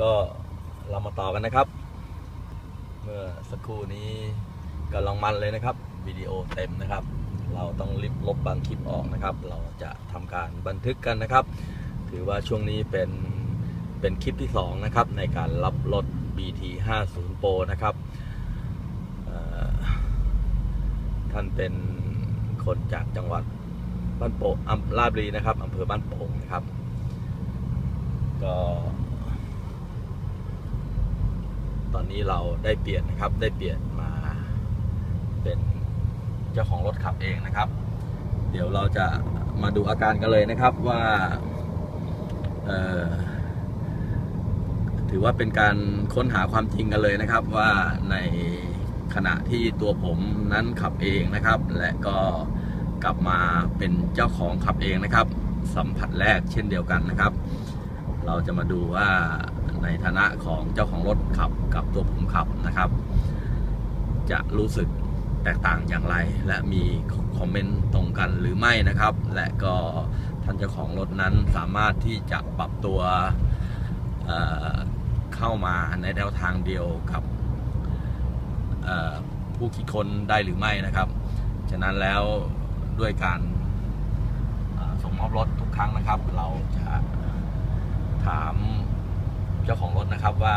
ก็เรามาต่อกันนะครับ เมื่อสักครู่นี้กำลังมันเลยนะครับวิดีโอเต็มนะครับ เราต้องรีบลบบางคลิปออกนะครับ เราจะทำการบันทึกกันนะครับ ถือว่าช่วงนี้เป็นเป็นคลิปที่ 2 นะครับ ในการรับรถ BT 50 Pro นะครับท่านเป็นคนจากจังหวัดบ้านโป่งอำราบรีนะครับอำเภอบ้านโป่งนะครับ ก็ ตอ นี้เราได้เปลี่ยนนะครับ ได้เปลี่ยนมาเป็นเจ้าของรถขับเองนะครับ เดี๋ยวเราจะมาดูอาการกันเลยนะครับว่าถือว่าเป็นการค้นหาความจริงกันเลยนะครับ ว่าในขณะที่ตัวผมนั้นขับเองนะครับ และก็กลับมาเป็นเจ้าของขับเองนะครับ สัมผัสแรกเช่นเดียวกันนะครับ เราจะมาดูว่า ในฐานะของเจ้าของรถขับกับตัวผมขับนะครับ จะรู้สึกแตกต่างอย่างไร และมีคอมเมนต์ตรงกันหรือไม่นะครับ และก็ท่านเจ้าของรถนั้นสามารถที่จะปรับตัวเเข้ามาในแนวทางเดียวกับผู้คิดคนได้หรือไม่นะครับ ฉะนั้นแล้วด้วยการส่งมอบรถทุกครั้งนะครับ เราจะถาม เจ้าของรถนะครับว่า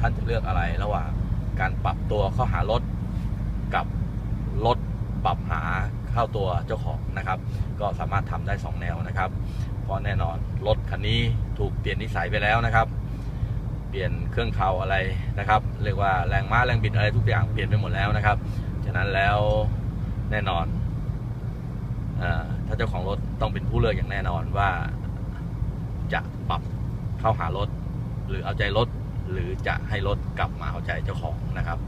ท่านจะเลือกอะไรระหว่างการปรับตัวเข้าหารถกับรถปรับหาเข้าตัวเจ้าของนะครับ ก็สามารถทำได้ 2 แนวนะครับเพราะแน่นอนรถคันนี้ถูกเปลี่ยนนิสัยไปแล้วนะครับ เปลี่ยนเครื่องเขาอะไรนะครับ เรียกว่าแรงม้าแรงบิดอะไรทุกอย่างเปลี่ยนไปหมดแล้วนะครับฉะนั้นแล้วแน่นอนอถ้าเจ้าของรถต้องเป็นผู้เลือกอย่างแน่นอนว่า จะปรับเข้าหารถ หรือเอาใจรถ หรือจะให้รถกลับมาเอาใจเจ้าของนะครับ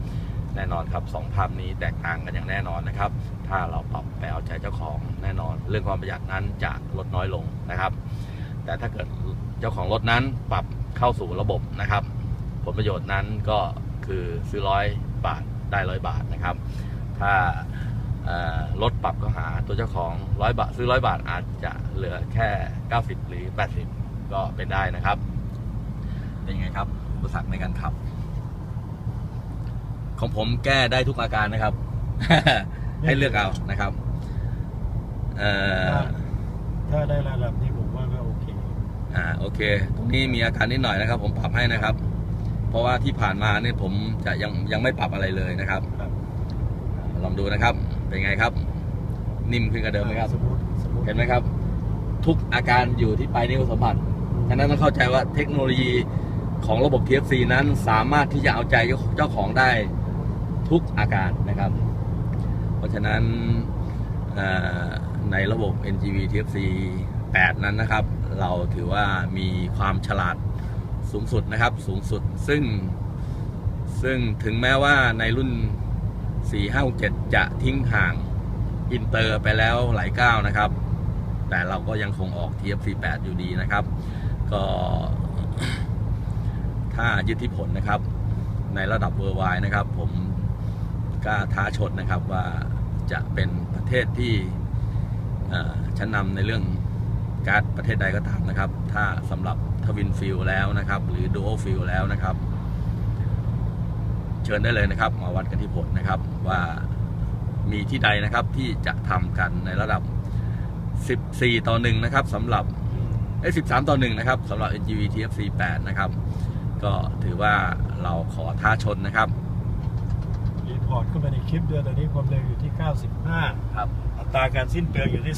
แน่นอนครับสองภาพนี้แตกต่างกันอย่างแน่นอนนะครับ ถ้าเราปรับไปเอาใจเจ้าของแน่นอน เรื่องความประหยัดนั้นจะลดน้อยลงนะครับ แต่ถ้าเกิดเจ้าของรถนั้นปรับเข้าสู่ระบบนะครับ ผลประโยชน์นั้นก็คือซื้อร้อยบาทได้ร้อยบาทนะครับ ถ้ารถปรับก็หาตัวเจ้าของร้อยบาทซื้อร้อยบาทอาจจะเหลือแค่ 90 หรือ 80 ก็เป็นได้นะครับ เป็นไงครับอุปสรรคในการขับ ของผมแก้ได้ทุกอาการนะครับ ให้เลือกเอานะครับเอ่อถ้าได้ระดับนี้ผมว่าก็โอเค อ่าโอเค ตรงนี้มีอาการนิดหน่อยนะครับ ผมปรับให้นะครับ เพราะว่าที่ผ่านมาเนี่ยผมจะยังยังไม่ปรับอะไรเลยนะครับครับลองดูนะครับ เป็นไงครับ นิ่มขึ้นกว่าเดิมไหมครับสมมติสมมติเห็นไหมครับ ทุกอาการอยู่ที่ปลายนิ้วสัมผัส ฉะนั้นต้องเข้าใจว่าเทคโนโลยีของระบบ TFC นั้นสามารถที่จะเอาใจเจ้าของได้ทุกอาการนะครับ เพราะฉะนั้นในระบบ NGV TFC 8 นั้นนะครับ เราถือว่ามีความฉลาดสูงสุดนะครับ สูงสุดซึ่งซึ่งถึงแม้ว่าในรุ่น 4567จะทิ้งห่างอินเตอร์ไปแล้วหลายก้าวนะครับ แต่เราก็ยังคงออก TFC 8 อยู่ดีนะครับ ก็ถ้ายึดที่ผลนะครับ ในระดับเวอร์ไวนะครับ ผมกล้าท้าชนนะครับว่าจะเป็นประเทศที่ชั้นนำในเรื่องการ์ดประเทศใดก็ตามนะครับ ถ้าสำหรับทวินฟิลแล้วนะครับ หรือดูโอฟิลแล้วนะครับ เชิญได้เลยนะครับ มาวัดกันที่ผลนะครับว่ามีที่ใดนะครับที่จะทำกันในระดับ 14 ต่อ 1 นะครับสำหรับ เอ้ย13ต่อ1นะครับสำหรับ NGV TFC 8นะครับ ก็ถือว่าเราขอท้าชนนะครับ รีพอร์ตเข้าไปในคลิปเดือนตอนนี้ความเร็วอยู่ที่ 95 ครับ อัตราการสิ้นเปลืองอยู่ที่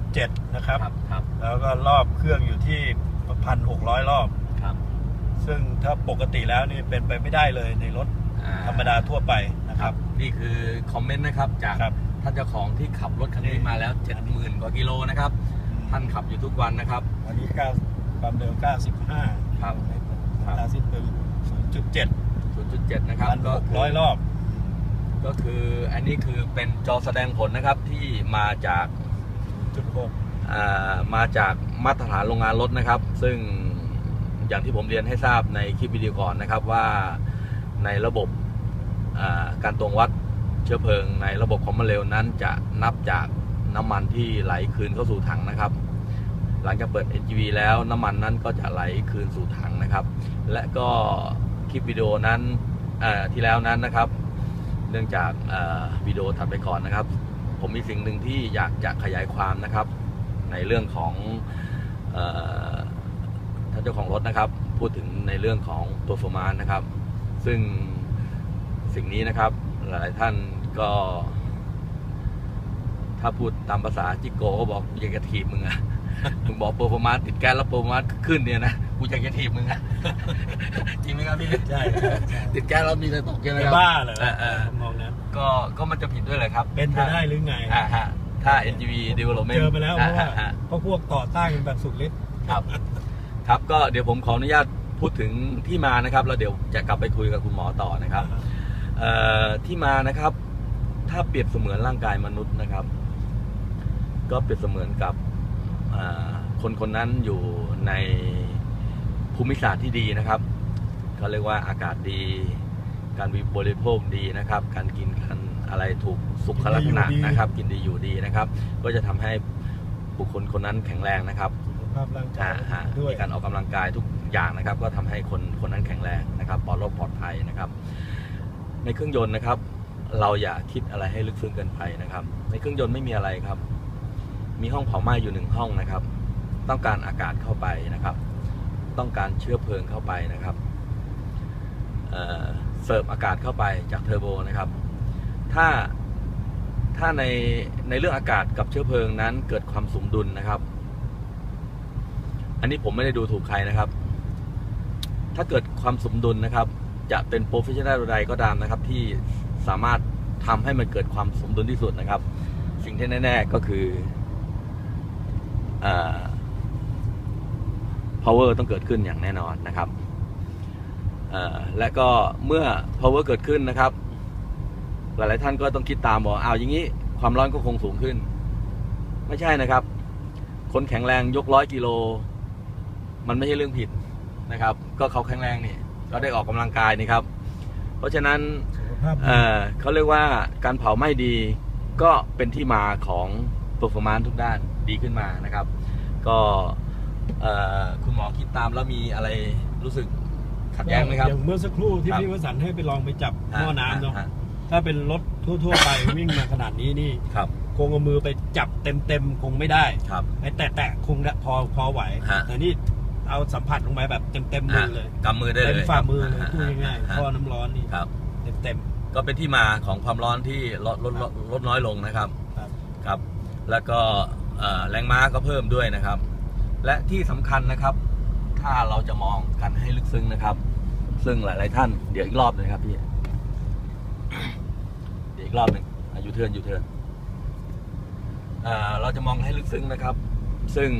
0.7 นะครับ ครับครับแล้วก็รอบเครื่องอยู่ที่1,600รอบ ครับ ซึ่งถ้าปกติแล้วนี่เป็นไปไม่ได้เลยในรถอ่ธรรมดาทั่วไปนะคครัรับบนี่คือคอมเมนต์นะครับจากครับ ท่านเจ้าของที่ขับรถคันนี้มาแล้ว 70,000 กว่ากิโลนะครับ ท่านขับอยู่ทุกวันนะครับ วันนี้9ความเร็ว 95ครับอัตราสิ้นเปลือง0.7 0.7 นะครับก็คื1,600รอบ ก็คืออันนี้คือเป็นจอแสดงผลนะครับที่มาจาก0.6 อ่ามาจากมาตรฐานโรงงานรถนะครับ ซึ่งอย่างที่ผมเรียนให้ทราบในคลิปวิดีโอก่อนนะครับว่าในระบบอ่าการตวงวัดเชื้อเพลิงในระบบความเร็วนั้นจะนับจาก น้ำมันที่ไหลคืนเข้าสู่ถังนะครับ หลังจากเปิด NGV แล้วน้ำมันนั้นก็จะไหลคืนสู่ถังนะครับ และก็คลิปวิดีโอนั้นที่แล้วนั้นนะครับ เนื่องจากวิดีโอถัดไปก่อนนะครับ ผมมีสิ่งหนึ่งที่อยากจะขยายความนะครับ ในเรื่องของท่านเจ้าของรถนะครับ พูดถึงในเรื่องของ performance นะครับ ซึ่งสิ่งนี้นะครับหลายท่านก็ ถ้าพูดตามภาษาจิโกก็บอกอยากจะถีบมึงอะมึงบอก performance ติดแก๊สแล้ว performance ขึ้นเนี่ยนะกูอยากจะถีบมึงอะจริงไหมครับพี่ใช่ใช่ใช่ติดแก๊สแล้วมีแต่ตกใช่ไหมคจะรับบ้าเหรอเออเออมองนั้นก็ก็มันจะผิดด้วยเลยครับ เป็นไปได้หรือไงอ่าฮะถ้า NGV development เจอมาแล้วเพราะว่าอ่ฮะเพราะพวกต่อต้านกันแบบสุดฤทธิ์ครับครับก็เดี๋ยวผมขออนุญาตพูดถึงที่มานะครับแล้วเดี๋ยวจะกลับไปคุยกับคุณหมอต่อนะครับเอ่อที่มานะครับ ถ้าเปรียบเสมือนร่างกายมนุษย์นะครับ ก็เปรียบเสมือนกับอ่าคนคนนั้นอยู่ในภูมิศาสตร์ที่ดีนะครับเขาเรียกว่าอากาศดี การบริโภคดีนะครับ การกินกันอะไรถูกสุขลักษณะนะครับ กินดีอยู่ดีนะครับ ก็จะทำให้บุคคลคนนั้นแข็งแรงนะครับสุขภาพร่างกาอ่ายฮะด้วยมีการออกกำลังกายทุกอย่างนะครับ ก็ทำให้คนคนนั้นแข็งแรงนะครับปลอดโรคปลอดภัยนะครับ ในเครื่องยนต์นะครับ เราอย่าคิดอะไรให้ลึกซึ้งเกินไปนะครับ ในเครื่องยนต์ไม่มีอะไรครับ มีห้องเผาไหม้อยู่หนึ่งห้องนะครับ ต้องการอากาศเข้าไปนะครับ ต้องการเชื้อเพลิงเข้าไปนะครับเเสิร์ฟอากาศเข้าไปจากเทอร์โบนะครับ ถ้าถ้าในในเรื่องอากาศกับเชื้อเพลิงนั้นเกิดความสมดุลนะครับ อันนี้ผมไม่ได้ดูถูกใครนะครับ ถ้าเกิดความสมดุลนะครับ จะเป็นโปรเฟชชั่นแนลใดก็ตามนะครับ ที่สามารถทำให้มันเกิดความสมดุลที่สุดนะครับ สิ่งที่แน่ ๆ ก็คือ power ต้องเกิดขึ้นอย่างแน่นอนนะครับเอ่อและก็เมื่อ power เกิดขึ้นนะครับ หลายๆท่านก็ต้องคิดตามบอกอ้าวอย่างนี้ความร้อนก็คงสูงขึ้น ไม่ใช่นะครับ คนแข็งแรงยกร้อยกิโล มันไม่ใช่เรื่องผิดนะครับ ก็เขาแข็งแรงนี่ก็ได้ออกกำลังกายนี่ครับ เพราะฉะนั้นสุขภาพดีเอ่อเขาเรียกว่าการเผาไหม้ดีก็เป็นที่มาของ performance ทุกด้าน ดีขึ้นมานะครับ ก็เอ่อคุณหมอคิดตามแล้วมีอะไรรู้สึกขัดแย้งไหมครับอย่างเมื่อสักครู่ที่ครับพี่วสันต์ให้ไปลองไปจับหม้อน้ำเนาะฮถ้าเป็นรถทั่วๆไปวิ่งมาขนาดนี้นี่ครับคงเอามือไปจับเต็มๆคงไม่ได้ครับไอ้แตะๆคงได้พอพอไหวฮะแต่นี่เอาสัมผัสลงไปแบบเต็มๆมือเลยกำมือได้เลยเต็มฝ่ามือเลยฮะพูดง่ายฮะๆท่อน้ำร้อนนี่ครับเต็มก็เป็นที่มาของความร้อนที่ลดลดลดลดน้อยลงนะครับๆครับครับ แล้วก็เอ่อ แรงม้าก็เพิ่มด้วยนะครับ และที่สำคัญนะครับ ถ้าเราจะมองกันให้ลึกซึ้งนะครับ ซึ่งหลาย ๆ ท่านเดี๋ยวอีกรอบนึงครับพี่เดี๋ยวอีกรอบหนึ่งอยู่เทิร์นยูเทินเราจะมองให้ลึกซึ้งนะครับ ซึ่ง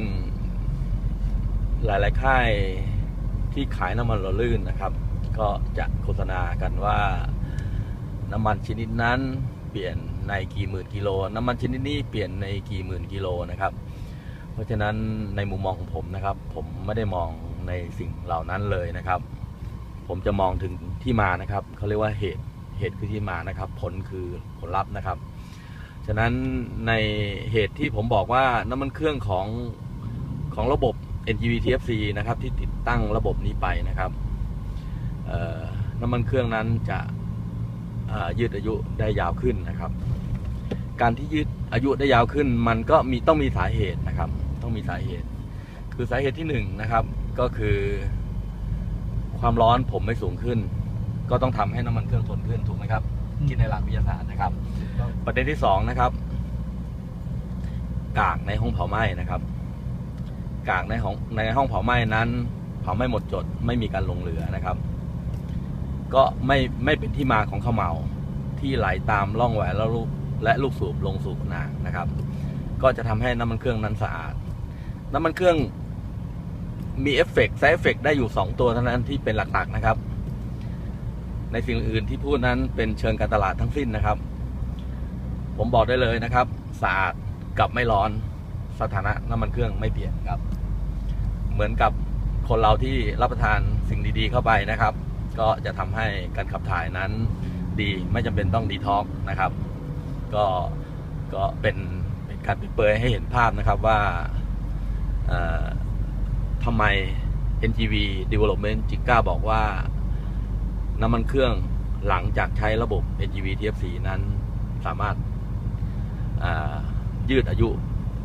หลาย ๆ ค่ายที่ขายน้ำมันหล่อลื่นนะครับ ก็จะโฆษณากันว่าน้ำมันชนิดนั้นเปลี่ยน ในกี่หมื่นกิโล น้ำมันชนิดนี้เปลี่ยนในกี่หมื่นกิโลนะครับ เพราะฉะนั้นในมุมมองของผมนะครับ ผมไม่ได้มองในสิ่งเหล่านั้นเลยนะครับ ผมจะมองถึงที่มานะครับเขาเรียกว่าเหตุเหตุคือที่มานะครับ ผลคือผลลัพธ์นะครับ ฉะนั้นในเหตุที่ผมบอกว่าน้ำมันเครื่องของของระบบ NGV TFC นะครับที่ติดตั้งระบบนี้ไปนะครับน้ำมันเครื่องนั้นจะยืดอายุได้ยาวขึ้นนะครับ การที่ยืดอายุได้ยาวขึ้น มันก็มีต้องมีสาเหตุนะครับ ต้องมีสาเหตุ คือสาเหตุที่หนึ่งนะครับก็คือ ความร้อนผมไม่สูงขึ้น ก็ต้องทำให้น้ำมันเครื่องทนขึ้นถูกไหมครับอืมคิดในหลักวิทยาศาสตร์นะครับ ประเด็นที่สองนะครับกากในห้องเผาไหม้นะครับ กากในห้องในห้องเผาไหม้นั้น เผาไหม้หมดจด ไม่มีการลงเหลือนะครับ ก็ไม่ไม่เป็นที่มาของข้าวเหมาที่ไหลตามร่องแหวนและลูก และลูกสูบลงสู่นังนะครับ ก็จะทำให้น้ำมันเครื่องนั้นสะอาด น้ำมันเครื่องมีเอฟเฟกต์ไซเอฟเฟกได้อยู่ 2 ตัวเท่านั้นที่เป็นหลักๆนะครับ ในสิ่งอื่นที่พูดนั้นเป็นเชิงการตลาดทั้งสิ้นนะครับ ผมบอกได้เลยนะครับสะอาดกับไม่ร้อนสถานะน้ำมันเครื่องไม่เปลี่ยนครับ เหมือนกับคนเราที่รับประทานสิ่งดีๆเข้าไปนะครับ ก็จะทำให้การขับถ่ายนั้นดีไม่จำเป็นต้องดีท็อกนะครับ ก็ก็เป็นเป็นการเปิดเผยให้เห็นภาพนะครับว่าทำไม NGV Development จิก้าบอกว่าน้ำมันเครื่องหลังจากใช้ระบบ NGV TFC นั้นสามารถยืดอายุ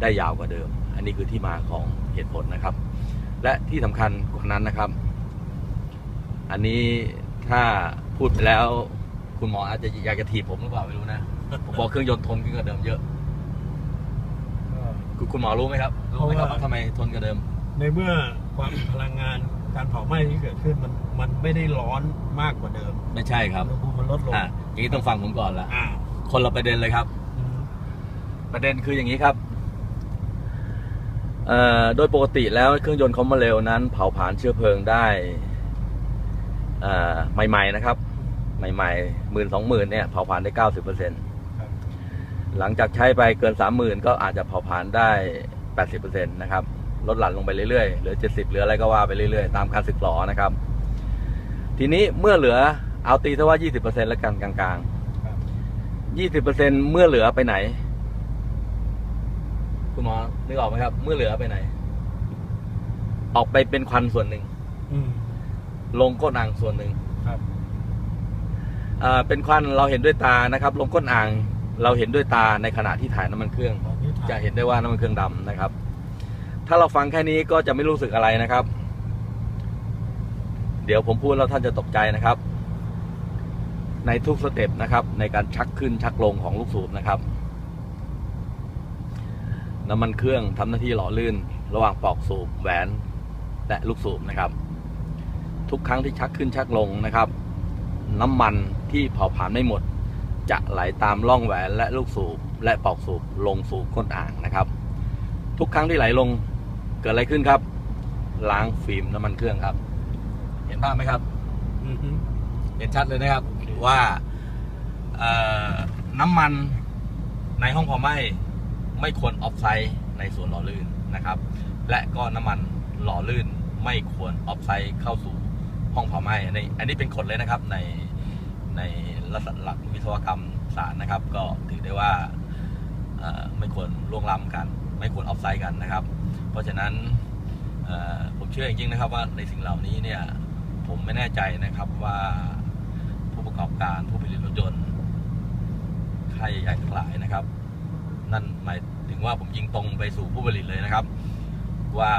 ได้ยาวกว่าเดิม อันนี้คือที่มาของเหตุผลนะครับ และที่สำคัญกว่านั้นนะครับ อันนี้ถ้าพูดไปแล้วคุณหมออาจจะอยากจะถีบผมหรือเปล่าไม่รู้นะ ผมบอกเครื่องยนต์ทนขึ้นกว่าเดิมเยอะก็คุณคุณหมอรู้ไหมครับรู้ไหมครับเพราะว่าว่าทำไมทนกว่าเดิม ในเมื่อความพลังงานการเผาไหม้ที่เกิดขึ้นมันมันไม่ได้ร้อนมากกว่าเดิมไม่ใช่ครับอุณหภูมิมันลดลงอะอย่างนี้ต้องฟังผมก่อนละอ่าคนละประเด็นเลยครับอืมประเด็นคืออย่างนี้ครับเอ่อโดยปกติแล้วเครื่องยนต์คอมมาเรลนั้น เผาผลาญเชื้อเพลิงได้เอ่อใหม่ ๆ นะครับ ใหม่ๆหมื่นสองหมื่นเนี่ยเผาผลาญได้เก้าสิบเปอร์เซ็นต์ครับ หลังจากใช้ไปเกินสามหมื่นก็อาจจะเผาผลาญได้แปดสิบเปอร์เซ็นต์นะครับ ลดหลั่นลงไปเรื่อยๆ เหลือเจ็ดสิบเหลืออะไรก็ว่าไปเรื่อยๆ ตามการสึกหรอนะครับ ทีนี้เมื่อเหลือเอาตีซะว่ายี่สิบเปอร์เซ็นต์แล้วกันกลางครับๆยี่สิบเปอร์เซ็นต์เมื่อเหลือไปไหน คุณหมอนึกออกไหมครับ เมื่อเหลือไปไหน ออกไปเป็นควันส่วนหนึ่งอืมลงก้นอ่างส่วนหนึ่งครับอ่าเป็นควันเราเห็นด้วยตานะครับ ลงก้นอ่าง เราเห็นด้วยตาในขณะที่ถ่ายน้ำมันเครื่องตอนนี้ถ่ายจะเห็นได้ว่าน้ำมันเครื่องดำนะครับ ถ้าเราฟังแค่นี้ก็จะไม่รู้สึกอะไรนะครับ เดี๋ยวผมพูดแล้วท่านจะตกใจนะครับ ในทุกสเต็ปนะครับ ในการชักขึ้นชักลงของลูกสูบนะครับ น้ำมันเครื่องทำหน้าที่หล่อลื่น ระหว่างปลอกสูบแหวนและลูกสูบนะครับ ทุกครั้งที่ชักขึ้นชักลงนะครับ น้ำมันที่เผาผลาญไม่หมด จะไหลตามร่องแหวนและลูกสูบและปลอกสูบลงสู่ก้นอ่างนะครับ ทุกครั้งที่ไหลลงเกิดอะไรขึ้นครับ ล้างฟิล์มน้ำมันเครื่องครับ เห็นภาพไหมครับอือฮึเห็นชัดเลยนะครับโอเคว่าเอ่อน้ำมันในห้องเผาไหม้ไม่ควรออฟไซด์ในส่วนหล่อลื่นนะครับ และก็น้ำมันหล่อลื่นไม่ควรออฟไซด์เข้าสู่ห้องเผาไหม้อันนี้อันนี้เป็นกฎเลยนะครับในใน ลักษณะหลักวิศวกรรมศาสตร์นะครับ ก็ถือได้ว่าไม่ควรล่วงล้ำกัน ไม่ควรออฟไซด์กันนะครับ เพราะฉะนั้นผมเชื่อจริงๆนะครับว่าในสิ่งเหล่านี้เนี่ยผมไม่แน่ใจนะครับว่าผู้ประกอบการผู้ผลิตรถยนต์ค่ายใหญ่ทั้งหลายนะครับ นั่นหมายถึงว่าผมยิงตรงไปสู่ผู้ผลิตเลยนะครับ ว่า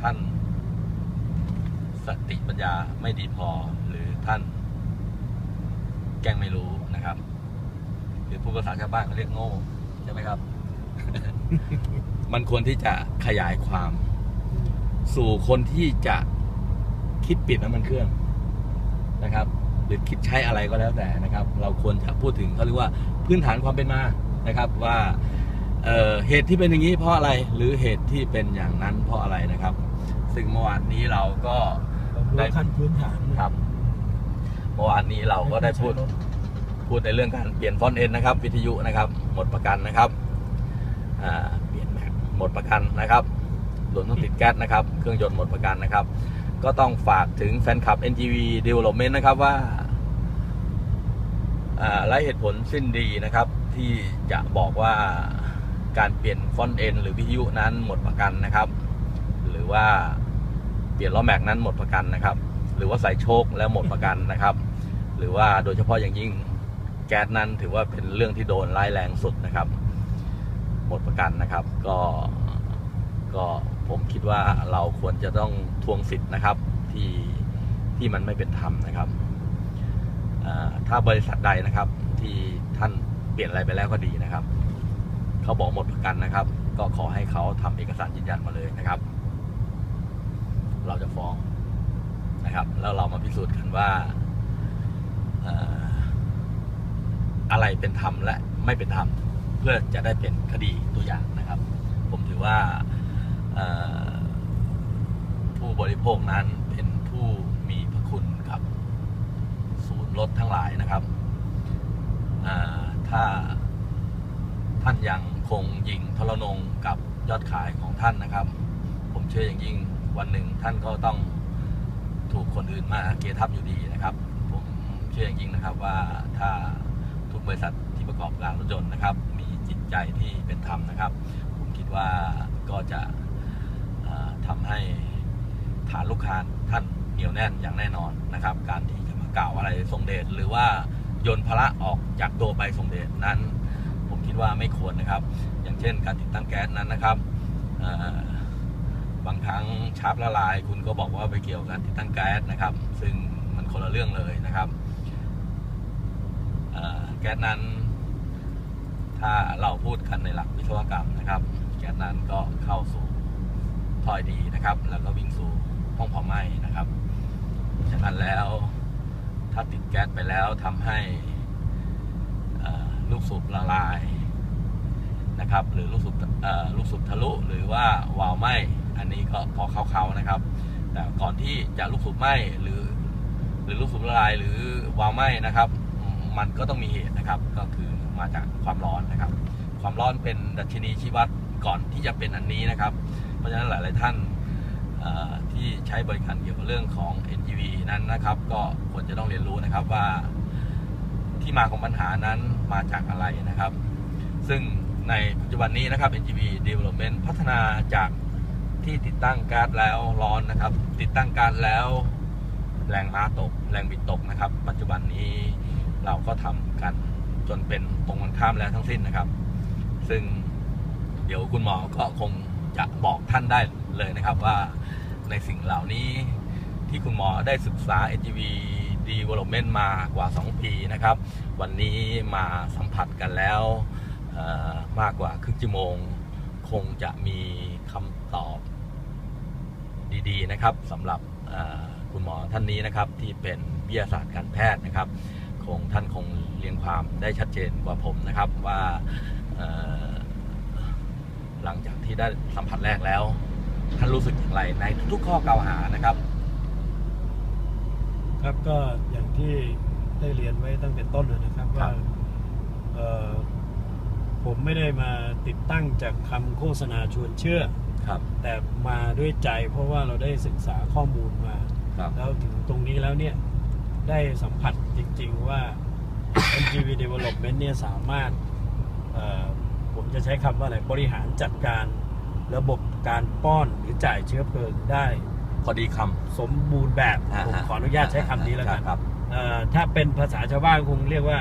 ท่าน สติปัญญาไม่ดีพอหรือท่าน แกล้งไม่รู้นะครับ หรือผู้ภาษาชาวบ้านเขาเรียกโง่ใช่ไหมครับ มันควรที่จะขยายความ สู่คนที่จะคิดปิดน้ำมันเครื่องนะครับ หรือคิดใช้อะไรก็แล้วแต่นะครับ เราควรจะพูดถึงเขาเรียกว่าพื้นฐานความเป็นมานะครับว่าเอ่อเหตุที่เป็นอย่างนี้เพราะอะไรหรือเหตุที่เป็นอย่างนั้นเพราะอะไรนะครับ ซึ่งเมื่อวานนี้เราก็เรารู้ ได้ขั้นพื้นฐานครับเมื่อวานนี้เราก็ได้พูดพูดในเรื่องการเปลี่ยนฟอนต์เอ็นนะครับ วิทยุนะครับ หมดประกันนะครับอ่าเปลี่ยนแม็กหมดประกันนะครับรวมทั้งติดแก๊สนะครับ เครื่องยนต์หมดประกันนะครับ ก็ต้องฝากถึงแฟนคลับ NGV Development นะครับว่าอ่าและเหตุผลสิ้นดีนะครับ ที่จะบอกว่าการเปลี่ยนฟอนต์เอ็นหรือวิทยุนั้นหมดประกันนะครับ หรือว่า เปลี่ยนล้อแม็กนั้นหมดประกันนะครับ หรือว่าใส่โชคแล้วหมดประกันนะครับ หรือว่าโดยเฉพาะอย่างยิ่งแก๊สนั้นถือว่าเป็นเรื่องที่โดนร้ายแรงสุดนะครับ หมดประกันนะครับ ก็ก็ผมคิดว่าเราควรจะต้องทวงสิทธิ์นะครับที่ที่มันไม่เป็นธรรมนะครับถ้าบริษัทใดนะครับที่ท่านเปลี่ยนอะไรไปแล้วก็ดีนะครับ เขาบอกหมดประกันนะครับ ก็ขอให้เขาทำเอกสารยืนยันมาเลยนะครับ เราจะฟ้องนะครับ แล้วเรามาพิสูจน์กันว่าอะไรเป็นธรรมและไม่เป็นธรรมเพื่อจะได้เป็นคดีตัวอย่างนะครับ ผมถือว่าผู้บริโภคนั้นเป็นผู้มีพระคุณกับศูนย์รถทั้งหลายนะครับถ้าท่านยังคงยิงทรนงกับยอดขายของท่านนะครับ ผมเชื่ออย่างยิ่ง วันหนึ่งท่านก็ต้องถูกคนอื่นมาเกทับอยู่ดีนะครับ ผมเชื่ออย่างยิ่งนะครับว่าถ้าทุกบริษัทที่ประกอบการรถยนต์นะครับ มีจิตใจที่เป็นธรรมนะครับ ผมคิดว่าก็จะเอ่อทำให้ฐานลูกค้าท่านเหนียวแน่นอย่างแน่นอนนะครับ การที่จะมากล่าวอะไรทรงเดชหรือว่ายนภาระออกจากตัวไปทรงเดชนั้น ผมคิดว่าไม่ควรนะครับ อย่างเช่น การติดตั้งแก๊สนั้นนะครับ บางครั้งชาร์ปละลาย คุณก็บอกว่าไปเกี่ยวกับติดตั้งแก๊สนะครับ ซึ่งมันคนละเรื่องเลยนะครับแก๊สนั้น ถ้าเราพูดกันในหลักวิศวกรรมนะครับ แก๊สนั้นก็เข้าสู่ท่อยดีนะครับ แล้วก็วิ่งสู่ห้องเผาไหม้นะครับฉะนั้นแล้วถ้าติดแก๊สไปแล้วทำให้ลูกสูบละลายนะครับ หรือลูกสูบลูกสูบทะลุหรือว่าวาล์วไหม้ อันนี้ก็พอเข้าๆนะครับ แต่ก่อนที่จะลูกสูบไหม้หรือ หรือลูกสูบละลายหรือวาวไหม้นะครับ มันก็ต้องมีเหตุนะครับ ก็คือมาจากความร้อนนะครับ ความร้อนเป็นดัชนีชี้วัดก่อนที่จะเป็นอันนี้นะครับ เพราะฉะนั้นหลาย ๆ ท่านที่ใช้บริการเกี่ยวกับเรื่องของ NGV นั้นนะครับ ก็ควรจะต้องเรียนรู้นะครับว่าที่มาของปัญหานั้นมาจากอะไรนะครับ ซึ่งในปัจจุบันนี้นะครับ NGV Development พัฒนาจาก ที่ติดตั้งการ์ดแล้วร้อนนะครับ ติดตั้งการ์ดแล้ว แรงม้าตก แรงบิดตกนะครับ ปัจจุบันนี้เราก็ทำกันจนเป็นตรงกันข้ามแล้วทั้งสิ้นนะครับ ซึ่งเดี๋ยวคุณหมอก็คงจะบอกท่านได้เลยนะครับว่าในสิ่งเหล่านี้ที่คุณหมอได้ศึกษา NGV Development มากว่า 2 ปีนะครับ วันนี้มาสัมผัสกันแล้วมากกว่าครึ่งชั่วโมง คงจะมี ดีๆนะครับสำหรับเอ่อคุณหมอท่านนี้นะครับที่เป็นวิทยาศาสตร์การแพทย์นะครับคงท่านคงเรียงความได้ชัดเจนกว่าผมนะครับว่าเอ่อหลังจากที่ได้สัมผัสแรกแล้ว ท่านรู้สึกอย่างไรในทุกๆข้อกล่าวหานะครับ ครับก็อย่างที่ได้เรียนไว้ตั้งแต่ต้นเลยนะครับครัว่าบเอ่อผมไม่ได้มาติดตั้งจากคำโฆษณาชวนเชื่อ ครับ แต่มาด้วยใจเพราะว่าเราได้ศึกษาข้อมูลมา ครับ แล้วถึงตรงนี้แล้วเนี่ย ได้สัมผัสจริง ๆ ว่า NGV Development เนี่ยสามารถเอ่อผมจะใช้คำว่าอะไร บริหารจัดการระบบการป้อนหรือจ่ายเชื้อเพลิงได้พอดีคสมบูรณ์แบบำผมขออนุญาตใช้คำนี้แล้วกันครับเอ่อถ้าเป็นภาษาชาวบ้านคงเรียกว่า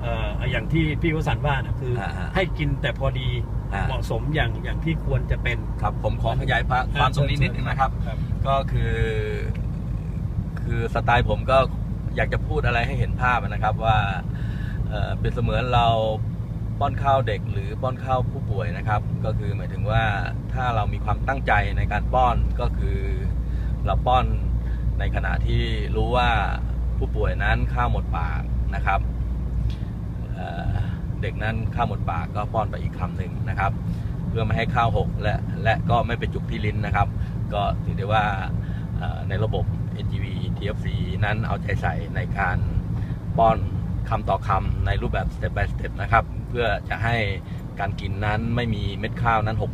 เอ่ออย่างที่พี่วสันต์ว่านะคืออาฮะให้กินแต่พอดี อ่า เหมาะสมอย่างอย่างที่ควรจะเป็น ครับผมขอขยายความตรงนี้นิดนึงนะครับ ครับ ก็คือ คือสไตล์ผมก็อยากจะพูดอะไรให้เห็นภาพนะครับว่าเอ่อเป็นเสมือนเราป้อนข้าวเด็กหรือป้อนข้าวผู้ป่วยนะครับ ก็คือหมายถึงว่าถ้าเรามีความตั้งใจในการป้อนก็คือเราป้อนในขณะที่รู้ว่าผู้ป่วยนั้นข้าวหมดปากนะครับเอ่อ เด็กนั้นข้าวหมดปากก็ป้อนไปอีกคำหนึ่งนะครับ เพื่อไม่ให้ข้าวหกและและก็ไม่ไปจุกที่ลิ้นนะครับ ก็ถือได้ว่าในระบบ NGV TFC นั้นเอาใจใส่ในการป้อนคำต่อคำในรูปแบบ step by step นะครับ เพื่อจะให้การกินนั้นไม่มีเม็ดข้าวนั้นหก